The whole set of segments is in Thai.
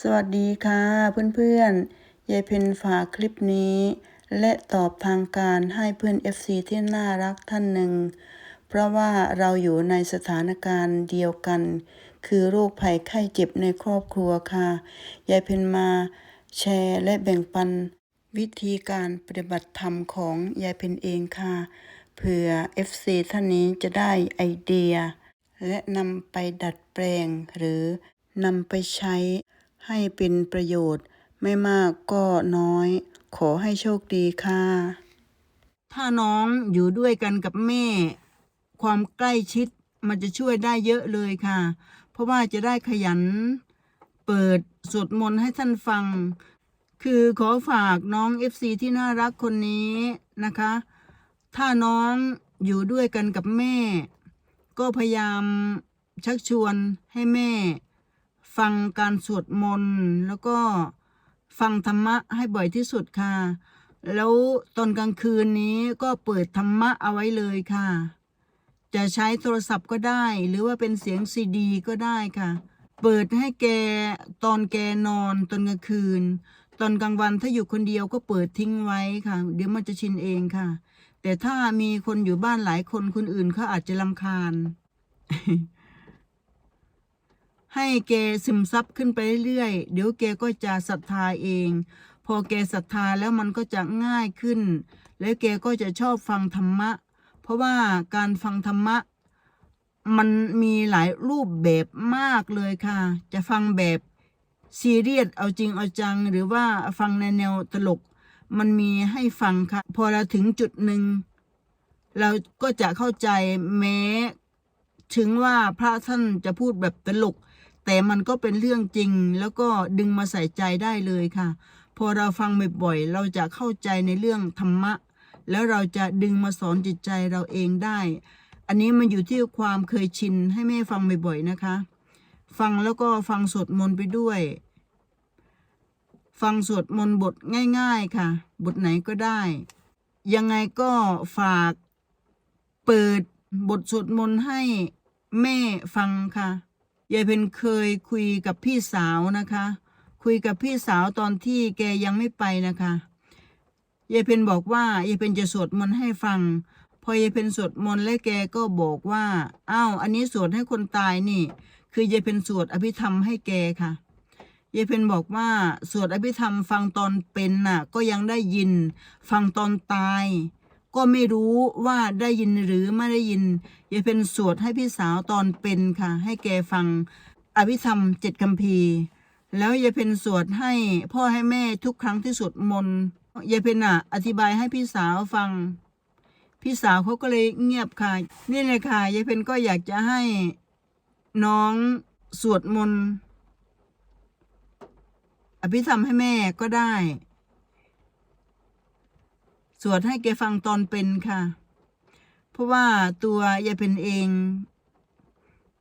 สวัสดีค่ะเพื่อนๆยายเพนฝากคลิปนี้ และตอบทางการให้เพื่อน FC ที่น่ารักท่านหนึ่ง เพราะว่าเราอยู่ในสถานการณ์เดียวกัน คือโรคภัยไข้เจ็บในครอบครัวค่ะ ยายเพนมาแชร์และแบ่งปัน วิธีการปฏิบัติธรรมของยายเพนเองค่ะเผื่อ FC ท่านนี้จะได้ไอเดีย และนำไปดัดแปลงหรือนำไปใช้ ให้เป็นประโยชน์ ไม่มากก็น้อย ขอให้โชคดีค่ะ ถ้าน้องอยู่ด้วยกันกับแม่ ความใกล้ชิดมันจะช่วยได้เยอะเลยค่ะ เพราะว่าจะได้ขยัน เปิดสวดมนต์ให้ท่านฟัง คือขอฝากน้อง FC ที่น่ารักคนนี้นะคะ ถ้าน้องอยู่ด้วยกันกับแม่ ก็พยายามชักชวนให้แม่ ฟังการสวดมนต์แล้วก็ฟังธรรมะให้บ่อยที่สุดค่ะ แล้วตอนกลางคืนนี้ก็เปิดธรรมะเอาไว้เลยค่ะ จะใช้โทรศัพท์ก็ได้ หรือว่าเป็นเสียงซีดีก็ได้ค่ะ เปิดให้แกตอนแกนอนตอนกลางคืน ตอนกลางวันถ้าอยู่คนเดียวก็เปิดทิ้งไว้ค่ะ เดี๋ยวมันจะชินเองค่ะ แต่ถ้ามีคนอยู่บ้านหลายคนคนอื่นเขาอาจจะลำคาญ ให้แกซึมซับขึ้นไปเรื่อยๆเดี๋ยวแกก็จะศรัทธาเอง พอแกศรัทธาแล้วมันก็จะง่ายขึ้น แล้วแกก็จะชอบฟังธรรมะ เพราะว่าการฟังธรรมะ มันมีหลายรูปแบบมากเลยค่ะ จะฟังแบบซีเรียสเอาจริงเอาจัง หรือว่าฟังในแนวตลก มันมีให้ฟังค่ะ พอเราถึงจุดหนึ่งเราก็จะเข้าใจแม้ ถึงว่าพระท่านจะพูดแบบตลก แต่มันก็เป็นเรื่องจริงแล้วก็ดึงมาใส่ใจได้เลยค่ะ พอเราฟังบ่อยๆเราจะเข้าใจในเรื่องธรรมะ แล้วเราจะดึงมาสอนจิตใจเราเองได้ อันนี้มันอยู่ที่ความเคยชินให้แม่ฟังบ่อยๆนะคะ ฟังแล้วก็ฟังสวดมนต์ไปด้วย ฟังสวดมนต์บทง่าย ๆค่ะ บทไหนก็ได้ ยังไงก็ฝากเปิดบทสวดมนต์ให้แม่ฟังค่ะ ยายเพนเคยคุยกับพี่สาวนะคะ คุยกับพี่สาวตอนที่แกยังไม่ไปนะคะยายเพนบอกว่ายายเพนจะสวดมนต์ให้ฟัง พอยายเพนสวดมนต์และแกก็บอกว่าอ้าวอันนี้สวดให้คนตายนี่ คือยายเพนสวดอภิธรรมให้แกค่ะยายเพนบอกว่าสวดอภิธรรมฟังตอนเป็นน่ะ ก็ยังได้ยิน ฟังตอนตาย ก็ไม่รู้ว่าได้ยินหรือไม่ได้ยินยายเพนสวดให้พี่สาวตอนเป็นค่ะ ให้แกฟังอภิธรรมเจ็ดคัมภีร์แล้วยายเพนสวดให้พ่อให้แม่ทุกครั้งที่สวดมนต์ยายเพนอะอธิบายให้พี่สาวฟัง พี่สาวเขาก็เลยเงียบค่ะ นี่เลยค่ะยายเพนก็อยากจะให้น้องสวดมนต์อภิธรรมให้แม่ก็ได้ สวดให้แกฟังตอนเป็นค่ะ เพราะว่าตัวยายเพนเอง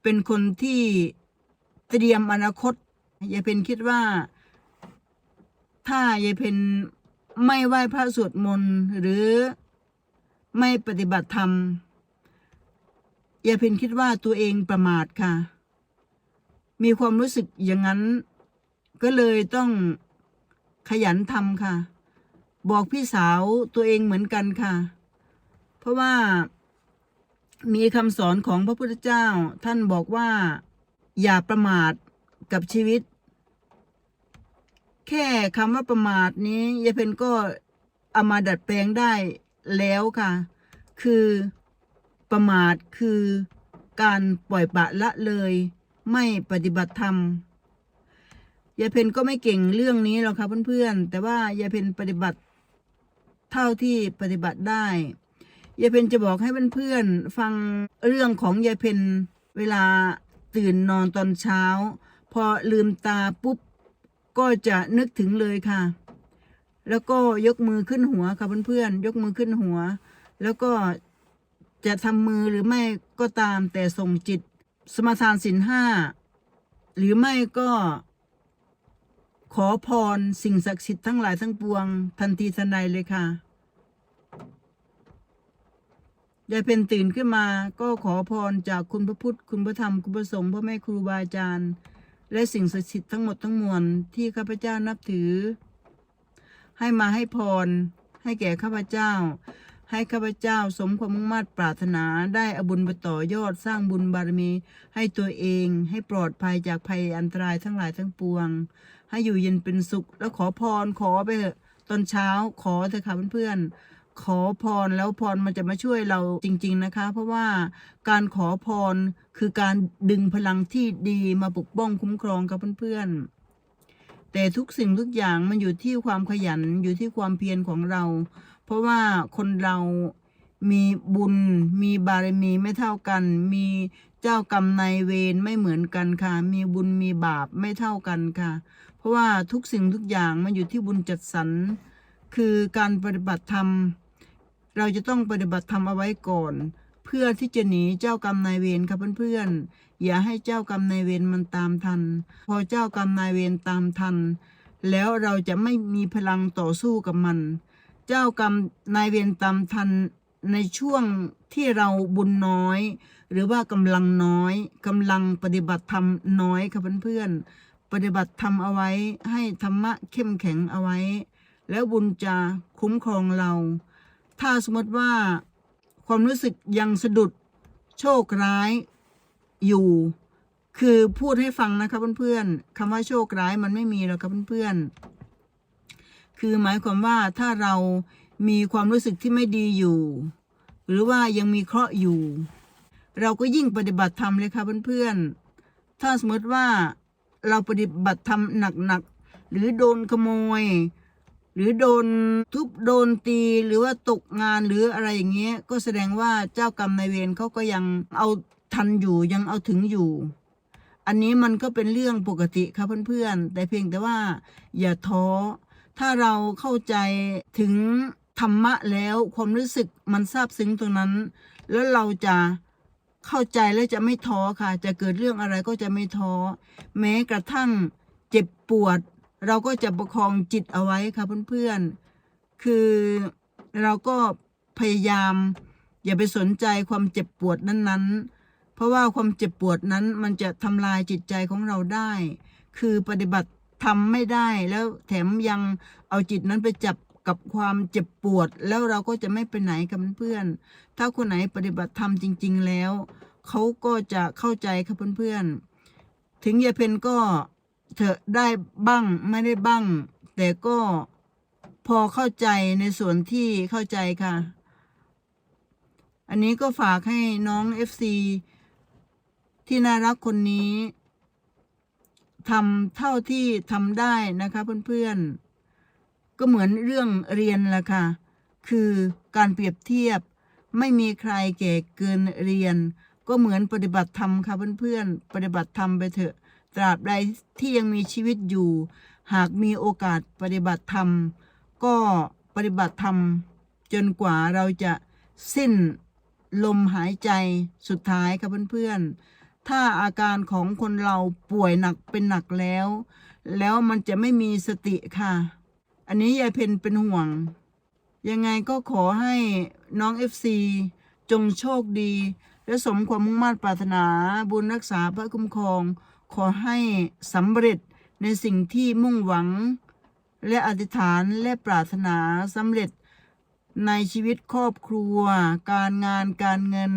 เป็นคนที่เตรียมอนาคตยายเพนคิดว่า ถ้ายายเพนไม่ไหว้พระสวดมนต์หรือไม่ปฏิบัติธรรมยายเพนคิดว่าตัวเองประมาทค่ะ มีความรู้สึกอย่างนั้น ก็เลยต้องขยันทำค่ะ บอกพี่สาวตัวเองเหมือนกันค่ะ เพราะว่ามีคำสอนของพระพุทธเจ้า ท่านบอกว่า อย่าประมาทกับชีวิต แค่คำว่าประมาทนี้ยายเพนก็เอามาดัดแปลงได้แล้วค่ะ คือประมาทคือการปล่อยปละละเลย ไม่ปฏิบัติธรรมยายเพนก็ไม่เก่งเรื่องนี้หรอกค่ะเพื่อนๆ แต่ว่ายายเพนปฏิบัติ เท่าที่ปฏิบัติได้ยายเพนจะบอกให้เพื่อนๆฟังเรื่องของยายเพนเวลาตื่นนอนตอนเช้า พอลืมตาปุ๊บก็จะนึกถึงเลยค่ะ แล้วก็ยกมือขึ้นหัวค่ะเพื่อนๆยกมือขึ้นหัว แล้วก็จะทำมือหรือไม่ก็ตามแต่ส่งจิตสมาทานสินห้าหรือไม่ก็ ขอพรสิ่งศักดิ์สิทธิ์ทั้งหลายทั้งปวง ทันทีทันใดเลยค่ะยายเพนตื่นขึ้นมาก็ขอพรจากคุณพระพุทธ คุณพระธรรม คุณพระสงฆ์พ่อแม่ครูบาอาจารย์ และสิ่งศักดิ์สิทธิ์ทั้งหมดทั้งมวลที่ข้าพเจ้านับถือ ให้มาให้พร ให้แก่ข้าพเจ้า ให้ข้าพเจ้าสมความมุ่งมั่นปรารถนาได้อบุญไปต่อยอดสร้างบุญบารมี ให้ตัวเองให้ปลอดภัยจากภัยอันตรายทั้งหลายทั้งปวง ให้อยู่เย็นเป็นสุข แล้วขอพรขอไปเถอะตอนเช้าขอเถอะค่ะเพื่อนๆขอพรแล้วพรมันจะมาช่วยเราจริง ๆนะคะ เพราะว่าการขอพรคือการดึงพลังที่ดีมาปกป้องคุ้มครองกับเพื่อนๆแต่ทุกสิ่งทุกอย่างมันอยู่ที่ความขยันอยู่ที่ความเพียรของเรา เพราะว่าคนเรามีบุญมีบารมีไม่เท่ากัน มี เจ้ากรรมนายเวรไม่เหมือนกันค่ะ มีบุญมีบาปไม่เท่ากันค่ะ เพราะว่าทุกสิ่งทุกอย่างมันอยู่ที่บุญจัดสรรคือการปฏิบัติธรรม เราจะต้องปฏิบัติธรรมเอาไว้ก่อน เพื่อที่จะหนีเจ้ากรรมนายเวรครับเพื่อนๆอย่าให้เจ้ากรรมนายเวรมันตามทัน พอเจ้ากรรมนายเวรตามทัน แล้วเราจะไม่มีพลังต่อสู้กับมัน เจ้ากรรมนายเวรตามทันในช่วงที่เราบุญน้อย หรือว่ากำลังน้อยกำลังปฏิบัติธรรมน้อยครับเพื่อนๆปฏิบัติธรรมเอาไว้ให้ธรรมะเข้มแข็งเอาไว้ แล้วบุญจะคุ้มครองเรา ถ้าสมมติว่าความรู้สึกยังสะดุดโชคร้ายอยู่ คือพูดให้ฟังนะคะเพื่อนๆคำว่าโชคร้ายมันไม่มีหรอกครับเพื่อนๆคือหมายความว่าถ้าเรามีความรู้สึกที่ไม่ดีอยู่ หรือว่ายังมีเคราะห์อยู่ เราก็ยิ่งปฏิบัติธรรมเลยค่ะเพื่อนๆ ถ้าสมมติว่าเราปฏิบัติธรรมหนักๆ หรือโดนขโมย หรือโดนทุบโดนตีหรือว่าตกงานหรืออะไรอย่างเงี้ย ก็แสดงว่าเจ้ากรรมนายเวรเขาก็ยังเอาทันอยู่ยังเอาถึงอยู่ อันนี้มันก็เป็นเรื่องปกติครับเพื่อนๆ แต่เพียงแต่ว่าอย่าท้อ ถ้าเราเข้าใจถึงธรรมะแล้วความรู้สึกมันซาบซึ้งตรงนั้น แล้วเราจะ เข้าใจและจะไม่ท้อค่ะ จะเกิดเรื่องอะไรก็จะไม่ท้อ แม้กระทั่งเจ็บปวด เราก็จะประคองจิตเอาไว้ค่ะเพื่อนๆ คือเราก็พยายาม อย่าไปสนใจความเจ็บปวดนั้นๆ เพราะว่าความเจ็บปวดนั้นมันจะทำลายจิตใจของเราได้ คือปฏิบัติทำไม่ได้แล้วแถมยังเอาจิตนั้นไปจับ กับความเจ็บปวด แล้วเราก็จะไม่ไปไหนกับเพื่อนๆถ้าคนไหนปฏิบัติธรรมจริง ๆ แล้วเขาก็จะเข้าใจครับเพื่อนๆถึงยายเพนก็เถอะได้บ้างไม่ได้บ้าง แต่ก็พอเข้าใจในส่วนที่เข้าใจค่ะ อันนี้ก็ฝากให้น้องเอฟซีที่น่ารักคนนี้ทำเท่าที่ทำได้นะคะเพื่อนๆ ก็เหมือนเรื่องเรียนแหละค่ะ คือการเปรียบเทียบ ไม่มีใครแก่เกินเรียน ก็เหมือนปฏิบัติธรรมค่ะเพื่อนๆ ปฏิบัติธรรมไปเถอะ ตราบใดที่ยังมีชีวิตอยู่ หากมีโอกาสปฏิบัติธรรม ก็ปฏิบัติธรรม จนกว่าเราจะสิ้นลมหายใจสุดท้ายค่ะเพื่อนๆ ถ้าอาการของคนเราป่วยหนักเป็นหนักแล้ว แล้วมันจะไม่มีสติค่ะ อันนี้ยายเพนเป็นห่วง ยังไงก็ขอให้น้องเอฟซีจงโชคดี และสมความมุ่งมั่นปรารถนาบุญรักษาพระคุ้มครอง ขอให้สำเร็จในสิ่งที่มุ่งหวัง และอธิษฐานและปรารถนาสำเร็จในชีวิตครอบครัว การงานการเงิน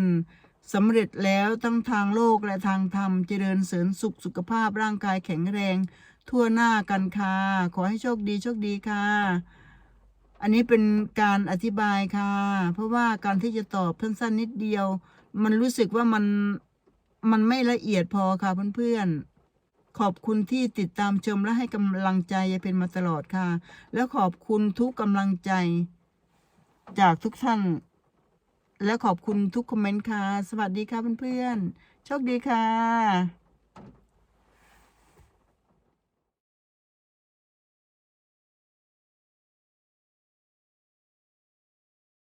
สำเร็จแล้วทั้งทางโลกและทางธรรมเจริญเสริญสุขสุขภาพร่างกายแข็งแรง ทั่วหน้ากันค่ะ ขอให้โชคดีโชคดีค่ะ อันนี้เป็นการอธิบายค่ะ เพราะว่าการที่จะตอบสั้นๆนิดเดียว มันรู้สึกว่ามันมันไม่ละเอียดพอค่ะเพื่อนๆ ขอบคุณที่ติดตามชมและให้กำลังใจยายเป็นมาตลอดค่ะ แล้วขอบคุณทุกกำลังใจ จากทุกท่าน และขอบคุณทุกคอมเมนต์ค่ะ สวัสดีค่ะเพื่อนๆ โชคดีค่ะ